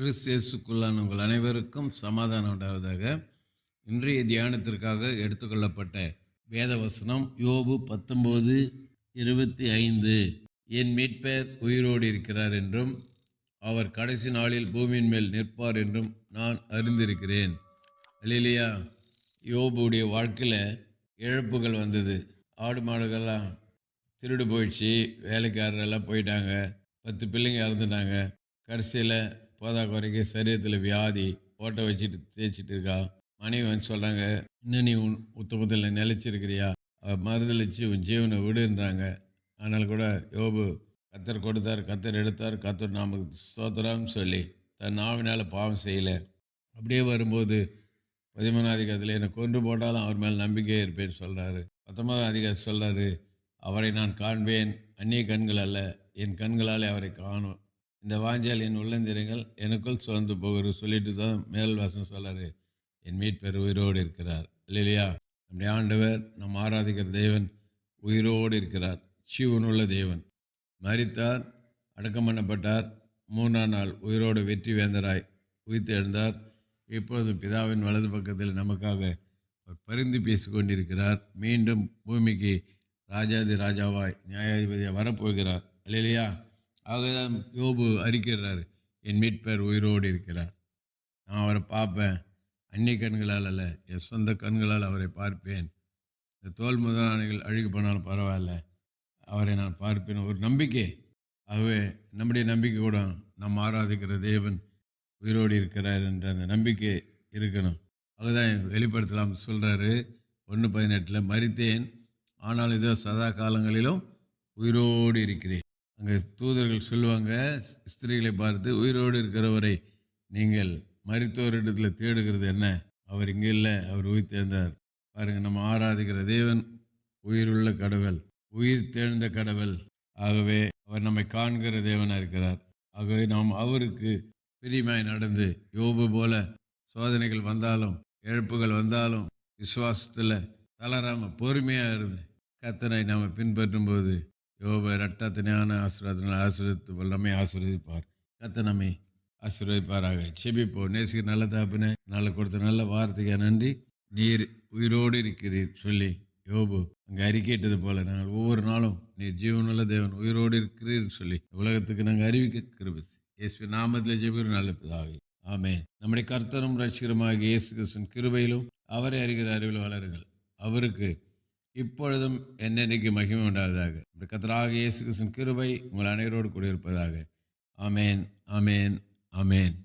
கிறிஸ்தியேசுக்குள்ளான உங்கள் அனைவருக்கும் சமாதானம் உண்டாவதாக. இன்றைய தியானத்திற்காக எடுத்துக்கொள்ளப்பட்ட வேத வசனம் யோபு பத்தொம்போது இருபத்தி ஐந்து என் மீட்பர் உயிரோடு இருக்கிறார் என்றும் அவர் கடைசி நாளில் பூமியின் மேல் நிற்பார் என்றும் நான் அறிந்திருக்கிறேன். அல்லையா யோபுடைய வாழ்க்கையில் இழப்புகள் வந்தது. ஆடு மாடுகள்லாம் திருடு போயிடுச்சு. வேலைக்காரரெல்லாம் போயிட்டாங்க. பத்து பிள்ளைங்க இறந்துட்டாங்க. கடைசியில் போதா குறைக்கு சரீரத்தில் வியாதி ஓட்ட வச்சுட்டு தேய்ச்சிட்டு இருக்கா? மனைவி சொல்கிறாங்க இன்னும் நீ உன் உத்தமத்தில் நிலைச்சிருக்கிறியா? அவ மறுதளிச்சு உன் ஜீவனை விடுன்றாங்க. ஆனால் கூட யோபு கத்தர் கொடுத்தார் கத்தர் எடுத்தார் கத்தர் நமக்கு சோத்திரம்னு சொல்லி தன் நாவினால் பாவம் செய்யலை. அப்படியே வரும்போது பதிமூணாம் அதிகாரத்தில் என்னை கொன்று போட்டாலும் அவர் மேல் நம்பிக்கையே இருப்பேன்னு சொல்கிறாரு பத்தொன்பதாம் அதிகாரம் சொல்கிறாரு அவரை நான் காண்பேன் அந்நிய கண்கள் அல்ல என் கண்களாலே அவரை காணும். இந்த வாஞ்சால் என் உள்ளந்திரங்கள் எனக்குள் சுழந்து போகிறது சொல்லிட்டு தான் மேல் வாசம் சொல்கிறாரு என் மீட்பர் உயிரோடு இருக்கிறார். இல்லையா நம்முடைய ஆண்டவர் நம் ஆராதிக்கிற தேவன் உயிரோடு இருக்கிறார். சிவனுள்ள தேவன். மறித்தார் அடக்கம் பண்ணப்பட்டார். மூன்றாம் நாள் உயிரோடு வெற்றி வேந்தராய் உயிர்த்து எழுந்தார். இப்பொழுதும் பிதாவின் வலது பக்கத்தில் நமக்காக அவர் பரிந்து பேசி கொண்டிருக்கிறார். மீண்டும் பூமிக்கு ராஜாதி ராஜாவாய் நியாயாதிபதியாக வரப்போகிறார். இல்லையா ஆகதான் யோபு அறிக்கிறார் என் மீட்பர் உயிரோடு இருக்கிறார். நான் அவரை பார்ப்பேன். அந்நிய கண்களால் அல்ல என் சொந்த கண்களால் அவரை பார்ப்பேன். இந்த தோல் முதலாளிகள் அழுகி போனாலும் பரவாயில்ல. அவரை நான் பார்ப்பேன். ஒரு நம்பிக்கை. ஆகவே நம்முடைய நம்பிக்கை கூட நம்ம ஆராதிக்கிற தேவன் உயிரோடு இருக்கிறார் என்ற அந்த நம்பிக்கை இருக்கணும். அதுதான் வெளிப்படுத்தலாம் சொல்கிறாரு ஒன்று பதினெட்டில் மறித்தேன். ஆனால் இதோ சதா காலங்களிலும் உயிரோடு இருக்கிறேன். அங்கே தூதர்கள் சொல்லுவாங்க ஸ்திரீகளை பார்த்து உயிரோடு இருக்கிறவரை நீங்கள் மருத்துவரிடத்தில் தேடுகிறது என்ன? அவர் இங்கே இல்லை அவர் உயிர் தேர்ந்தார். பாருங்கள் நம்ம ஆராதிக்கிற தேவன் உயிருள்ள கடவுள் உயிர் தேர்ந்த கடவுள். ஆகவே அவர் நம்மை காண்கிற தேவனாக இருக்கிறார். ஆகவே நாம் அவருக்கு பிரியமாய் நடந்து யோபு போல சோதனைகள் வந்தாலும் இழப்புகள் வந்தாலும் விசுவாசத்தில் தளராமல் பொறுமையாக இருந்து கத்தனை நாம் பின்பற்றும் போது யோப ரட்டத்தினான ஆசீர்வாதத்தினால் ஆசீர்வதித்து வல்லமை ஆசீர்வதிப்பார். கத்த நம்மை ஆசீர்வதிப்பாராக. செபிப்போ நேசிக்கு நல்ல தாப்பின நல்ல கொடுத்த நல்ல வார்த்தைக்கு நன்றி. நீர் உயிரோடு இருக்கிறீர் சொல்லி யோபு அங்கே அறிக்கையிட்டது போல நாங்கள் ஒவ்வொரு நாளும் நீர் ஜீவனுள்ள தேவன் உயிரோடு இருக்கிறீர் சொல்லி உலகத்துக்கு நாங்கள் அறிவிக்க கிருபஸ் இயேசு நாமத்தில் ஜெபிக்கிற நல்ல பிதாவே. ஆமே நம்முடைய கர்த்தரும் ரசிகரமாக இயேசு கிருஷ்ணன் கிருபையிலும் அவரை அறிகிற அறிவில் வளருங்கள். அவருக்கு இப்பொழுதும் என்னென்னைக்கு மகிமை உண்டாவதாக. நம்முடைய இயேசு கிருஷ்ணன் கிருபை உங்கள் அனைவரோடு கூடியிருப்பதாக. அமேன் அமேன் அமேன்